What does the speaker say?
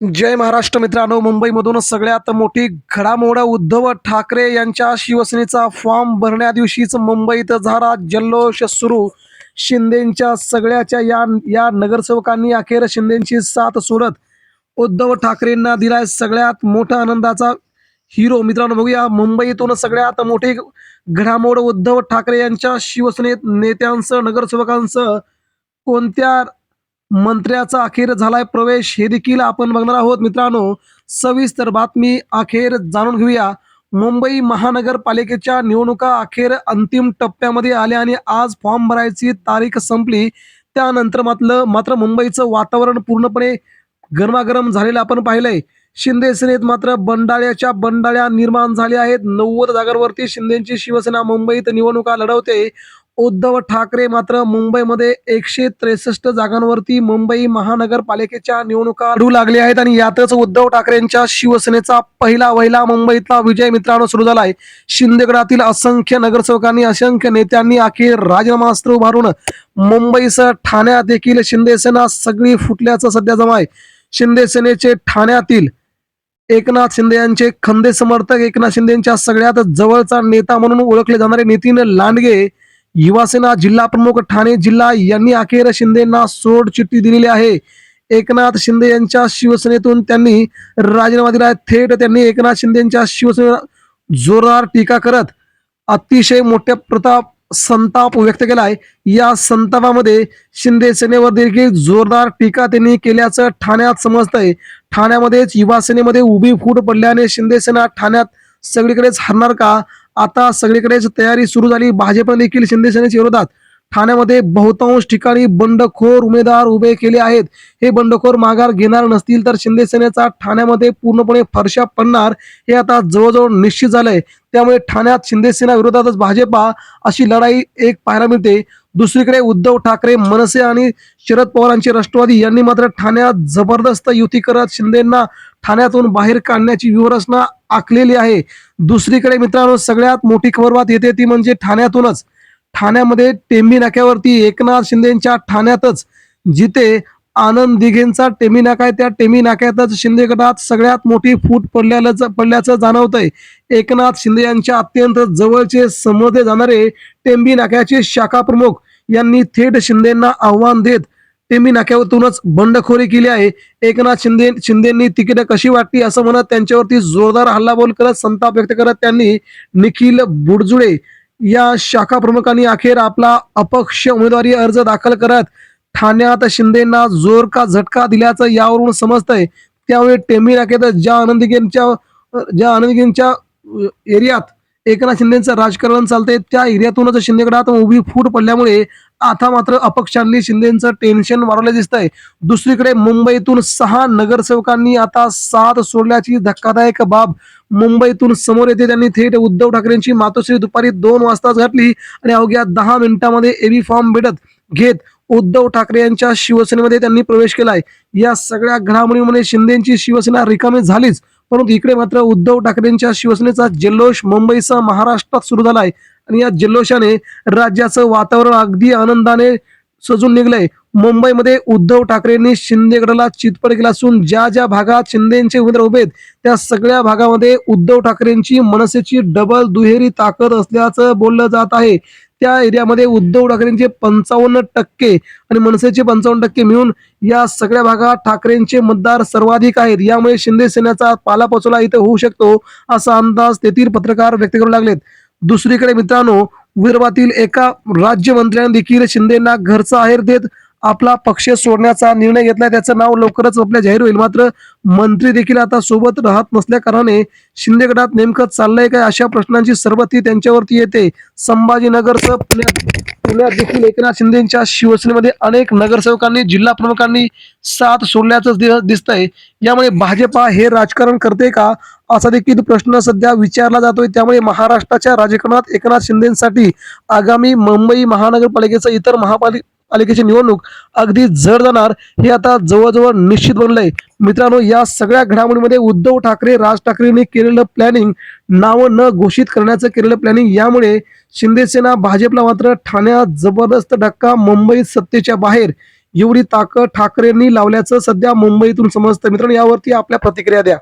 जय महाराष्ट्र मित्रांनो मुंबईमधून सगळ्यात मोठी घडामोड उद्धव ठाकरे यांच्या शिवसेनेचा फॉर्म भरण्या दिवशीच मुंबईत झाला जल्लोष सुरू. शिंदेच्या सगळ्याच्या या या नगरसेवकांनी अखेर शिंदेची साथ सोडत उद्धव ठाकरेंना दिलाय सगळ्यात मोठा आनंदाचा हिरो मित्रांनो बघूया मुंबईतून सगळ्यात मोठी घडामोड उद्धव ठाकरे यांच्या शिवसेनेत नेत्यांसह नगरसेवकांसह कोणत्या मंत्र्याचा अखेर झालाय प्रवेश. हे देखील आपण बघणार आहोत. मित्रांनो सविस्तर बातमी अखेर जाणून घेऊया. मुंबई महानगरपालिकेच्या निवडणुका अखेर अंतिम टप्प्यामध्ये आल्या आणि आज फॉर्म भरायची तारीख संपली. त्यानंतर मात्र मात्र मुंबईचं वातावरण पूर्णपणे गरमागरम झालेलं आपण पाहिलंय. शिंदे सेनेत मात्र बंडाळ्याच्या बंडाळ्या निर्माण झाल्या आहेत. नव्वद जागांवरती शिंदेची शिवसेना मुंबईत निवडणुका लढवते. उद्धव ठाकरे मात्र मुंबईमध्ये एकशे त्रेसष्ट जागांवरती मुंबई महानगरपालिकेच्या निवडणुका लढू लागल्या आहेत आणि यातच उद्धव ठाकरेंच्या शिवसेनेचा पहिला वहिला मुंबईतला विजय मित्रांनो सुरू झाला आहे शिंदेगडातील असंख्य नगरसेवकांनी असंख्य नेत्यांनी अखेर राजीनामास्त्र उभारून मुंबईसह ठाण्यात देखील शिंदेसेना सगळी फुटल्याचं सध्या जमा आहे. शिंदेसेनेचे ठाण्यातील एकनाथ शिंदे यांचे खंदे समर्थक एकनाथ शिंदेच्या सगळ्यात जवळचा नेता म्हणून ओळखले जाणारे नितीन लांडगे युवासेना जिल्हा प्रमुख ठाणे जिल्हा यांनी अखेर शिंदेना सोड चिठ्ठी दिलेली आहे. एकनाथ शिंदे यांच्या शिवसेनेतून त्यांनी राजीनामा दिला आहे. थेट त्यांनी एकनाथ शिंदेच्या शिवसेने जोरदार टीका करत अतिशय मोठ्या प्रताप संताप व्यक्त केलाय या संतापामध्ये शिंदे सेनेवर देखील जोरदार टीका त्यांनी केल्याचं ठाण्यात समजतंय. ठाण्यामध्येच युवा सेनेमध्ये उभी फूट पडल्याने शिंदे सेना ठाण्यात सगळीकडेच हरणार का? आता सगळीकडेच तयारी सुरू झाली. भाजप देखील शिंदे सेनेच्या विरोधात. ठाण्यामध्ये बहुतांश ठिकाणी बंडखोर उमेदवार उभे केले आहेत. हे बंडखोर माघार घेणार नसतील तर शिंदे सेनेचा ठाण्यामध्ये पूर्णपणे फरशा पडणार हे आता जवळजवळ निश्चित झालंय. त्यामुळे ठाण्यात शिंदे सेना विरोधातच भाजपा अशी लढाई एक पाहायला मिळते. दुसरीकडे उद्धव ठाकरे मनसे आणि शरद पवारांचे राष्ट्रवादी यांनी मात्र ठाण्यात जबरदस्त युती करत शिंदेना ठाण्यातून बाहेर काढण्याची व्यूहरचना आखलेली आहे. दुसरीकडे मित्रांनो सगळ्यात मोठी खबरबात येते ती म्हणजे ठाण्यातूनच. ठाण्यामध्ये टेंबी नाक्यावरती एकनाथ शिंदेच्या ठाण्यातच जिथे आनंद दिघेंचा टेमी नाका आहे. त्या टेमी नाक्यातच शिंदे गटात सगळ्यात मोठी फूट पडल्याचं पडल्याचं जाणवतंय. एकनाथ शिंदे यांच्या अत्यंत जवळचे समोरले जाणारे टेंबी नाक्याचे शाखा प्रमुख यांनी थेट शिंदेना आव्हान देत मी नाक्यावरूनच बंडखोरी केली आहे. एकनाथ शिंदे शिंदेंनी तिकीट कशी वाटली असं म्हणत त्यांच्यावरती जोरदार हल्लाबोल करत संताप व्यक्त करत त्यांनी निखिल बुडजुळे या शाखा प्रमुखांनी अखेर आपला अपक्ष उमेदवारी अर्ज दाखल करत ठाण्यात शिंदेना जोर का झटका दिल्याचं यावरून समजतंय. त्यामुळे टेमी नाक्यात ज्या आनंदीगेंच्या ज्या आनंदगींच्या एरियात एकनाथ शिंदेचं राजकारण चालतंय त्या एरियातूनच शिंदेगडात उभी फूट पडल्यामुळे आता मात्र अपक्षांनी शिंदेचं टेन्शन वाढवलं दिसतंय. दुसरीकडे मुंबईतून सहा नगरसेवकांनी आता साथ सोडल्याची धक्कादायक बाब. मुंबईतून समोर येते त्यांनी थेट उद्धव ठाकरेंची मातोश्री दुपारी दोन वाजताच घातली आणि अवघ्या दहा मिनिटांमध्ये एबी फॉर्म भेटत घेत उद्धव ठाकरे यांच्या शिवसेनेमध्ये त्यांनी प्रवेश केलाय. या सगळ्या घडामोडीमध्ये शिंदेची शिवसेना रिकामी झालीच. परंतु इकडे मात्र उद्धव ठाकरेंच्या शिवसेनेचा जल्लोष मुंबईसह महाराष्ट्रात सुरू झालाय. आणि या जल्लोषाने राज्याचं वातावरण अगदी आनंदाने सजून निघलंय. मुंबईमध्ये उद्धव ठाकरेंनी शिंदेगडाला चितपड केला असून ज्या ज्या भागात शिंदेचे उमेदवार उभे आहेत त्या सगळ्या भागामध्ये उद्धव ठाकरेंची मनसेची डबल दुहेरी ताकद असल्याचं बोललं जात आहे. त्या एरियामध्ये उद्धव ठाकरेंचे पंचावन्न टक्के आणि मनसेचे पंचावन्न टक्के मिळून या सगळ्या भागात ठाकरेंचे मतदार सर्वाधिक आहेत. यामुळे शिंदे सेनेचा पालापाचोला इथं होऊ शकतो असा अंदाज तेथील पत्रकार व्यक्त करू लागलेत. दुसरीकडे मित्रांनो विदर्भातील एका राज्यमंत्र्याने देखील शिंदेना घरचा आहेर देत आपला पक्ष सोडण्याचा निर्णय घेतलाय. त्याचं नाव लवकरच आपल्या जाहीर होईल. मात्र मंत्री देखील आता सोबत राहत नसल्या कारणाने शिंदे गटात नेमकं चाललंय काय अशा प्रश्नांची सरबत्ती त्यांच्यावरती येते. संभाजीनगरचं पुण्यात पुण्यात देखील एकनाथ शिंदेच्या शिवसेनेमध्ये अनेक नगरसेवकांनी जिल्हा प्रमुखांनी साथ सोडल्याचं दि- दिसतंय. यामुळे भाजपा हे राजकारण करते का? असा देखील प्रश्न सध्या विचारला जातोय. त्यामुळे महाराष्ट्राच्या राजकारणात एकनाथ शिंदेसाठी आगामी मुंबई महानगरपालिकेचं इतर महापालिका पालिकेची निवडणूक अगदी जड जाणार हे आता जवळजवळ निश्चित बनलंय. मित्रांनो या सगळ्या घडामोडीमध्ये उद्धव ठाकरे राज ठाकरेंनी केलेलं प्लॅनिंग नावं न घोषित करण्याचं केलेलं प्लॅनिंग यामुळे शिंदेसेना भाजपला मात्र ठाण्यात जबरदस्त धक्का मुंबईत सत्तेच्या बाहेर. एवढी ताकद ठाकरेंनी लावल्याचं सध्या मुंबईतून समजतं. मित्रांनो यावरती आपल्या प्रतिक्रिया द्या.